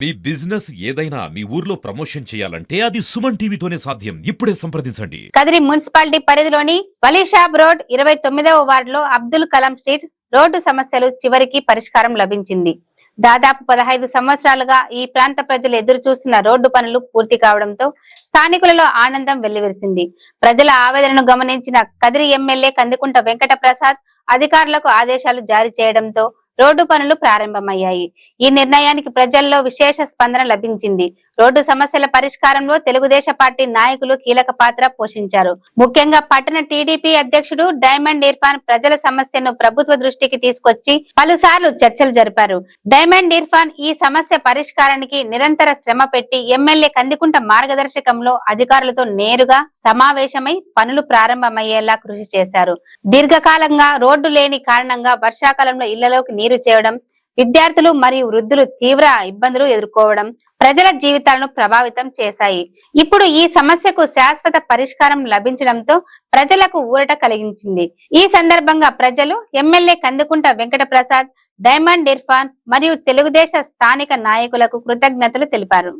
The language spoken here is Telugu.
మీ బిజినెస్ ఏదైనా మీ ఊర్లో ప్రమోషన్ చేయాలంటే అది సుమన్ టీవీతోనే సాధ్యం. ఇప్పుడే సంప్రదించండి. కదిరి మున్సిపాలిటీ పరిధిలోని వలీషాబ్ రోడ్ ఇరవై తొమ్మిదవ వార్డులో అబ్దుల్ కలాం స్ట్రీట్ రోడ్డు సమస్యలు చివరికి పరిష్కారం లభించింది. దాదాపు పదహైదు సంవత్సరాలుగా ఈ ప్రాంత ప్రజలు ఎదురు చూస్తున్న రోడ్డు పనులు పూర్తి కావడంతో స్థానికులలో ఆనందం వెల్లివిరిసింది. ప్రజల ఆవేదనను గమనించిన కదిరి ఎమ్మెల్యే కందికుంట వెంకట ప్రసాద్ అధికారులకు ఆదేశాలు జారీ చేయడంతో రోడ్డు పనులు ప్రారంభమయ్యాయి. ఈ నిర్ణయానికి ప్రజల్లో విశేష స్పందన లభించింది. రోడ్డు సమస్యల పరిష్కారంలో తెలుగుదేశ పార్టీ నాయకులు కీలక పాత్ర పోషించారు. ముఖ్యంగా పట్టణ టీడీపీ అధ్యక్షుడు డైమండ్ ఇర్ఫాన్ ప్రజల సమస్యను ప్రభుత్వ దృష్టికి తీసుకొచ్చి పలుసార్లు చర్చలు జరిపారు. డైమండ్ ఇర్ఫాన్ ఈ సమస్య పరిష్కారానికి నిరంతర శ్రమ పెట్టి ఎమ్మెల్యే కందికుంట మార్గదర్శకంలో అధికారులతో నేరుగా సమావేశమై పనులు ప్రారంభమయ్యేలా కృషి చేశారు. దీర్ఘకాలంగా రోడ్డు లేని కారణంగా వర్షాకాలంలో ఇళ్ళలోకి నీరు చేయడం విద్యార్థులు మరియు వృద్ధులు తీవ్ర ఇబ్బందులు ఎదుర్కోవడం ప్రజల జీవితాలను ప్రభావితం చేశాయి. ఇప్పుడు ఈ సమస్యకు శాశ్వత పరిష్కారం లభించడంతో ప్రజలకు ఊరట కలిగించింది. ఈ సందర్భంగా ప్రజలు ఎమ్మెల్యే కందుకుంట వెంకట ప్రసాద్ డైమండ్ ఇర్ఫాన్ మరియు తెలుగుదేశ స్థానిక నాయకులకు కృతజ్ఞతలు తెలిపారు.